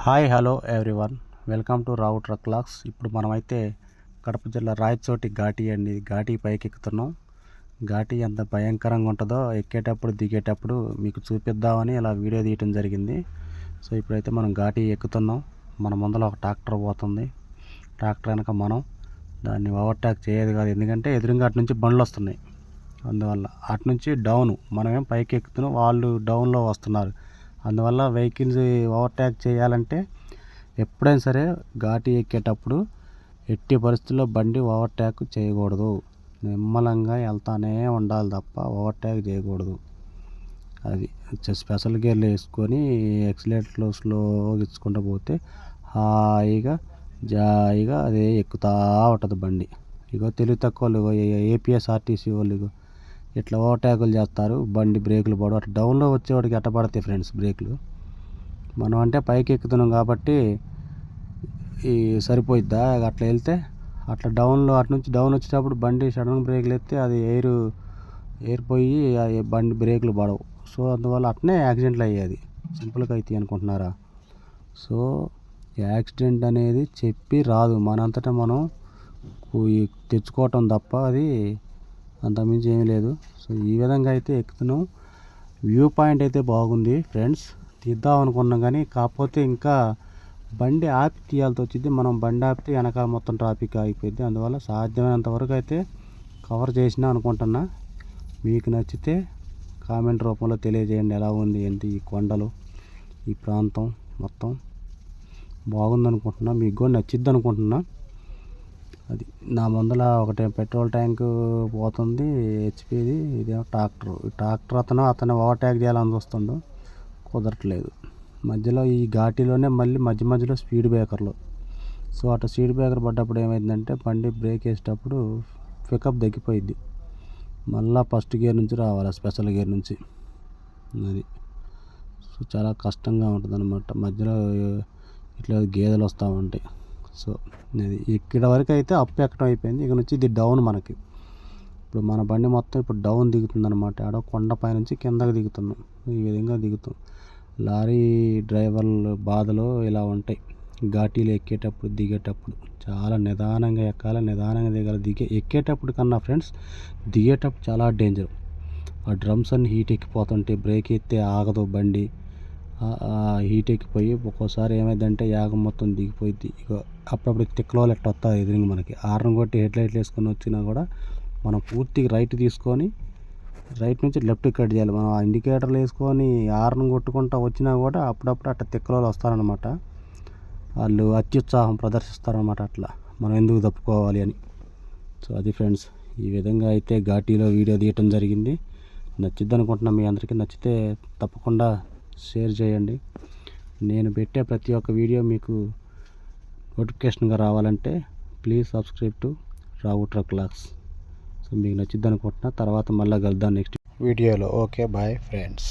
Hi hello everyone. Welcome to Rao truck vlogs. ఇప్పుడు మనమైతే కడప జిల్లా రాయచోటి ఘాటి అండి. ఘాటి పైకి ఎక్కుతున్నాం ఘాటి ఎంత భయంకరంగా ఉంటుందో ఎక్కేటప్పుడు దిగేటప్పుడు మీకు చూపిద్దామని ఇలా వీడియో తీయటం జరిగింది. సో ఇప్పుడైతే మనం ఘాటి ఎక్కుతున్నాం. మన ముందర ఒక ట్రాక్టర్ పోతుంది. ట్రాక్టర్ వెనక మనం. దాన్ని ఓవర్టాక్ చేయదు కాదు. ఎందుకంటే ఎదురుగా అటు నుంచి బండ్లు వస్తున్నాయి. అందువల్ల అటు నుంచి డౌన్. మనమేం పైకి ఎక్కుతున్నాం వాళ్ళు డౌన్లో వస్తున్నారు. అందువల్ల వెహికల్స్ ఓవర్టేక్ చేయాలంటే ఎప్పుడైనా సరే ఘాటి ఎక్కేటప్పుడు ఎట్టి పరిస్థితుల్లో బండి ఓవర్టేక్ చేయకూడదు. నిమ్మలంగా వెళ్తానే ఉండాలి తప్ప ఓవర్టేక్ చేయకూడదు. అది స్పెషల్ గేర్లు వేసుకొని ఎక్సిలేటర్లో స్లోగా ఇచ్చుకుంటూ పోతే హాయిగా జాయిగా అదే ఎక్కుతా ఉంటుంది బండి. ఇగో తెలివి తక్కువ వాళ్ళు ఏపీఎస్ఆర్టీసీ వాళ్ళు ఇగో ఇట్లా ఓవర్టేకులు చేస్తారు బండి బ్రేకులు పడవు. అట్లా డౌన్లో వచ్చేవాడికి ఎట్ట పడతాయి ఫ్రెండ్స్ బ్రేకులు? మనం అంటే పైకి ఎక్కుతున్నాం కాబట్టి ఈ సరిపోయిద్దా? అట్లా వెళ్తే అట్లా డౌన్లో అటు నుంచి డౌన్ వచ్చేటప్పుడు బండి సడన్ బ్రేకులు ఎత్తే అది ఎయిర్ ఎయిర్ పోయి బండి బ్రేకులు పడవు. సో అందువల్ల అట్నే యాక్సిడెంట్లు అయ్యేది. సింపుల్గా అవుతాయి అనుకుంటున్నారా? సో యాక్సిడెంట్ అనేది చెప్పి రాదు. మనంతటా మనం తెచ్చుకోవటం తప్ప అది అంతకుమించి ఏమీ లేదు. సో ఈ విధంగా అయితే ఎక్కుతున్నాం. వ్యూ పాయింట్ అయితే బాగుంది ఫ్రెండ్స్. తీద్దాం అనుకున్నాం కానీ కాకపోతే ఇంకా బండి ఆపి తీయాల్సి వచ్చింది. మనం బండి ఆపితే వెనకాల మొత్తం ట్రాఫిక్ ఆగిపోయింది. అందువల్ల సాధ్యమైనంత వరకు అయితే కవర్ చేసినా అనుకుంటున్నా. మీకు నచ్చితే కామెంట్ రూపంలో తెలియజేయండి. ఎలా ఉంది ఏంటి ఈ కొండలు ఈ ప్రాంతం మొత్తం? బాగుంది అనుకుంటున్నా మీకు కూడా నచ్చిద్ది అనుకుంటున్నా అది. నా ముందర ఒకటి పెట్రోల్ ట్యాంక్ పోతుంది హెచ్పిది ఇదేమో ట్రాక్టర్. ట్రాక్టర్ అతను అతను ఓవర్టేక్ చేయాలని చూస్తుండు. కుదరట్లేదు. మధ్యలో ఈ ఘాటీలోనే మళ్ళీ మధ్య మధ్యలో స్పీడ్ బ్రేకర్లు. సో అటు స్పీడ్ బ్రేకర్ పడ్డప్పుడు ఏమైందంటే బండి బ్రేక్ వేసేటప్పుడు పికప్ తగ్గిపోయింది మళ్ళా ఫస్ట్ గేర్ నుంచి రావాలి స్పెషల్ గేర్ నుంచి. అది. సో చాలా కష్టంగా ఉంటుంది అనమాట మధ్యలో ఇట్లా గేదెలు వస్తూ ఉంటాయి. సో ఇది ఇక్కడ వరకు అయితే అప్ ఎక్కడం అయిపోయింది. ఇక నుంచి ఇది డౌన్ మనకి. ఇప్పుడు మన బండి మొత్తం ఇప్పుడు డౌన్ దిగుతుంది అనమాట ఆడ కొండపై నుంచి కిందకి దిగుతున్నాం. ఈ విధంగా దిగుతాం. లారీ డ్రైవర్ల బాధలు ఇలా ఉంటాయి. ఘాటీలు ఎక్కేటప్పుడు దిగేటప్పుడు చాలా నిదానంగా ఎక్కాలి నిదానంగా దిగాలి. దిగే ఎక్కేటప్పుడు కన్నా ఫ్రెండ్స్ దిగేటప్పుడు చాలా డేంజర్ ఆ డ్రమ్స్ అన్ని హీట్ ఎక్కిపోతుంటే బ్రేక్ ఎత్తే ఆగదు బండి. హీట్ ఎక్కిపోయి ఒక్కోసారి ఏమైందంటే యాగం మొత్తం దిగిపోయింది ఇక అప్పుడప్పుడు తిక్కలో ఎట్ట వస్తుంది ఎదురుగా మనకి. ఆర్న్ కొట్టి హెడ్ లైట్లు వేసుకొని వచ్చినా కూడా మనం పూర్తిగా రైట్ తీసుకొని రైట్ నుంచి లెఫ్ట్ కట్ చేయాలి. మనం ఆ ఇండికేటర్లు వేసుకొని ఆర్న్ కొట్టుకుంటా వచ్చినా కూడా అప్పుడప్పుడు అట్ట తిక్కలో వస్తారనమాట వాళ్ళు అత్యుత్సాహం ప్రదర్శిస్తారనమాట అట్లా. మనం ఎందుకు తప్పుకోవాలి అని. సో అది ఫ్రెండ్స్ ఈ విధంగా అయితే ఘాటీలో వీడియో తీయటం జరిగింది. నచ్చిద్ది అనుకుంటున్నాం మీ అందరికీ నచ్చితే తప్పకుండా షేర్ చేయండి. నేను పెట్టే ప్రతి ఒక్క వీడియో మీకు నోటిఫికేషన్గా రావాలంటే please subscribe to Rao truck vlogs. So మీకు నచ్చిద్ది అనుకుంటున్నా తర్వాత మళ్ళీ కలుద్దాం నెక్స్ట్ వీడియోలో. Okay bye friends.